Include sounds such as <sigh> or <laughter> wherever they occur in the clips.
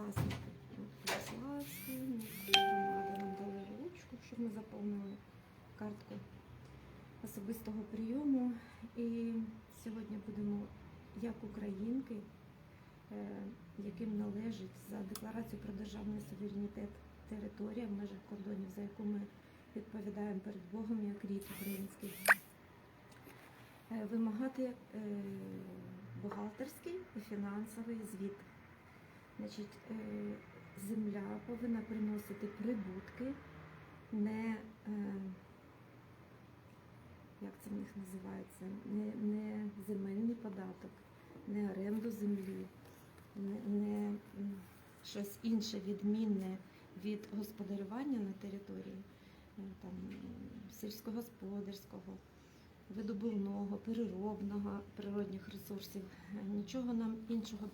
власник громада нам дали ручку, щоб ми заповнили картку особистого прийому. І сьогодні будемо як українки, е, яким належить за декларацію про державний суверенітет територія в межах кордонів, за яку ми відповідаємо перед Богом як рід український. Е, Вимагати е, бухгалтерський і фінансовий звіт. Значить, е, земля повинна приносити прибутки, не е, як це в них називається, не, не земельний податок, не оренду землі, не, не щось інше відмінне від господарювання на території е, там, сільськогосподарського, видобувного, переробного природних ресурсів. Нічого нам іншого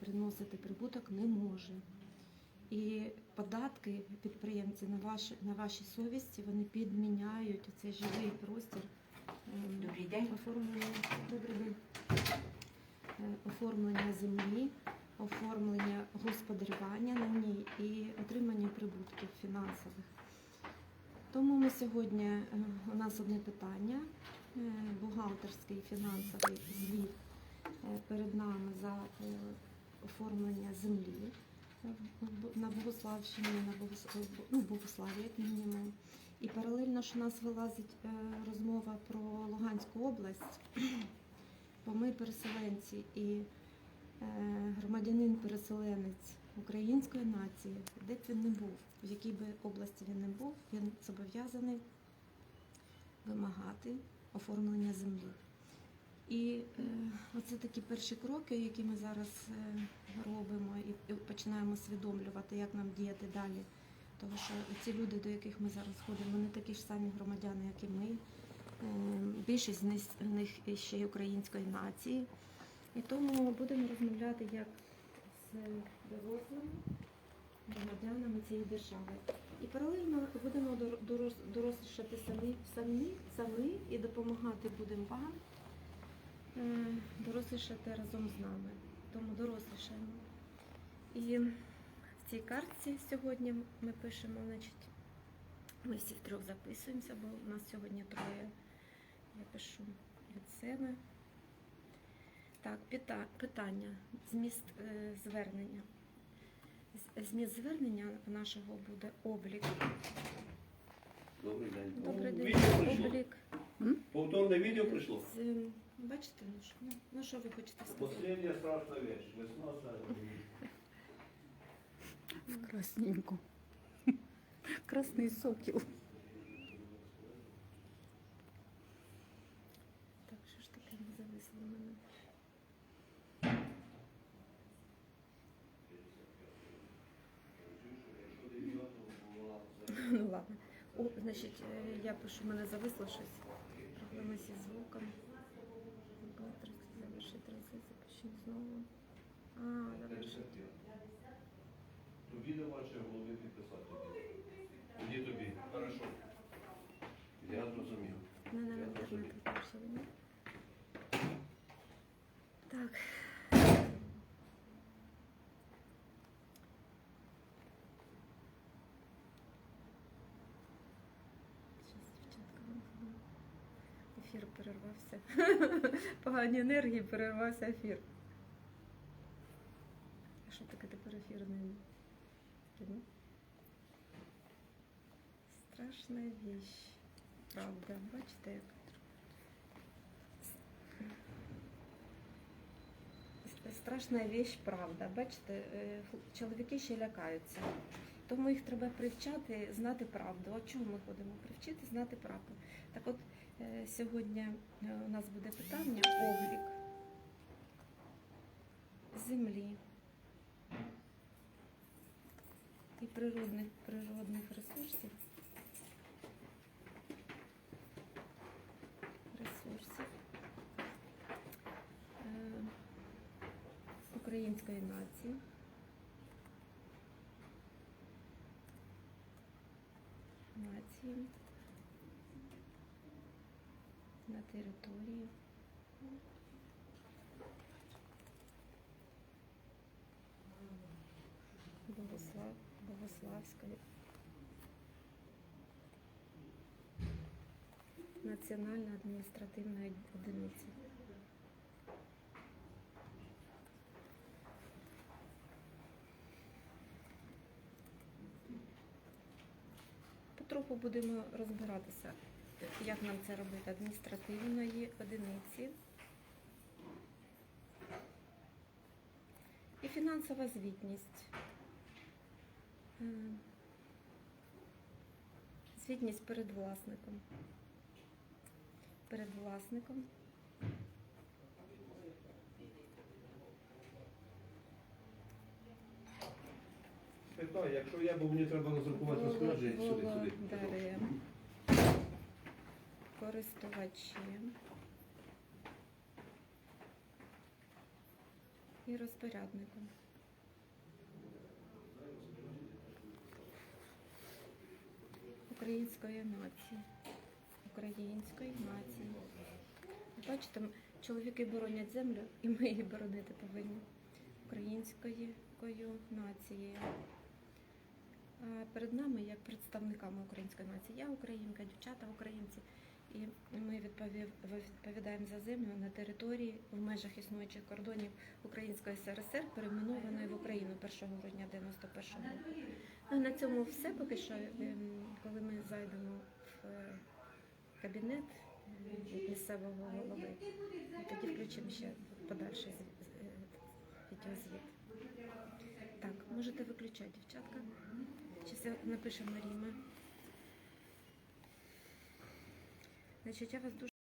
приносити прибуток не може. І податки підприємці на ваші, на вашій совісті вони підміняють цей живий простір ем, Добрий день. оформлення, добрий день. Е, оформлення землі, оформлення господарювання на ній і отримання прибутків фінансових. Тому ми сьогодні е, у нас одне питання: е, бухгалтерський фінансовий звіт е, перед нами за е, оформлення землі е, на Богославщині, на Богос... е, ну, Богославі, як мінімум. І паралельно ж у нас вилазить е, розмова про Луганську область, <clears throat> бо ми переселенці і е, громадянин-переселенець української нації, де б він не був, в якій би області він не був, він зобов'язаний вимагати оформлення землі. І е, оце такі перші кроки, які ми зараз е, робимо і, починаємо усвідомлювати, як нам діяти далі. Тому що ці люди, до яких ми зараз ходимо, вони такі ж самі громадяни, як і ми. Е, Більшість з них- ще й української нації. І тому будемо розмовляти як з дорослими громадянами цієї держави. І паралельно будемо дор- дорослішати самі, самі, самі і допомагати будемо вам дорослішати разом з нами. Тому дорослішаємо. І в цій картці сьогодні ми пишемо, значить, ми всі втрьох записуємося, бо у нас сьогодні троє. Я пишу від себе. Так, пита- питання, зміст е, звернення. Зміст звернення нашого буде облік. Добрий день. Добрий день. Відео. Облік. Повторне відео прийшло. З, бачите, ну що, ну, ну що ви хочете сказати? Последня страшна вещь. Весна зараз. В красненьку. Красний сокіл. Так, що ж таке не зависло в мене? Ну ладно. О, значить, е, я пишу, в мене зависло щось. Проблеми зі звуком. Знову. А, завершити. То відео ваше в підписати. Тоді тобі. Хорошо. Я зрозумів. У мене Я в інтернет зрозумів. ні? Так. Щас, дівчатка, вимкну. Ефір перервався. <laughs> Погані енергії перервався ефір. А що таке тепер ефір не? Видно? Страшна віч. Правда, бачите, як страшна віч, правда. Бачите, е, чоловіки ще лякаються. Тому їх треба привчати, знати правду. От чому ми ходимо? Привчити, знати правду. Так от е, сьогодні е, у нас буде питання облік землі і природних, природних ресурсів. ресурсів е, української нації. Нації на території Полтавської національної адміністративної одиниці. Потроху будемо розбиратися, як нам це робити. Адміністративної одиниці і фінансова звітність. Звітність перед власником. Перед власником. Питаю, якщо я, бо мені треба розрахувати розпорядження, сюди, сюди. Користувачем. І розпорядником. Української нації. Української нації. Бачите, чоловіки боронять землю, і ми її боронити повинні. Українською нацією. Перед нами, як представниками української нації, я українка, дівчата українці, і ми відповідаємо за землю на території в межах існуючих кордонів Української СРСР, перейменованої в Україну 1 грудня 91 року. Ну, на цьому все поки що. Ем, Коли ми зайдемо в е, кабінет місцевого голови, тоді включимо ще подальший е, відеозвіт. Так, можете виключати, дівчатка. Зараз я напишу Маріма. Значить, я вас дуже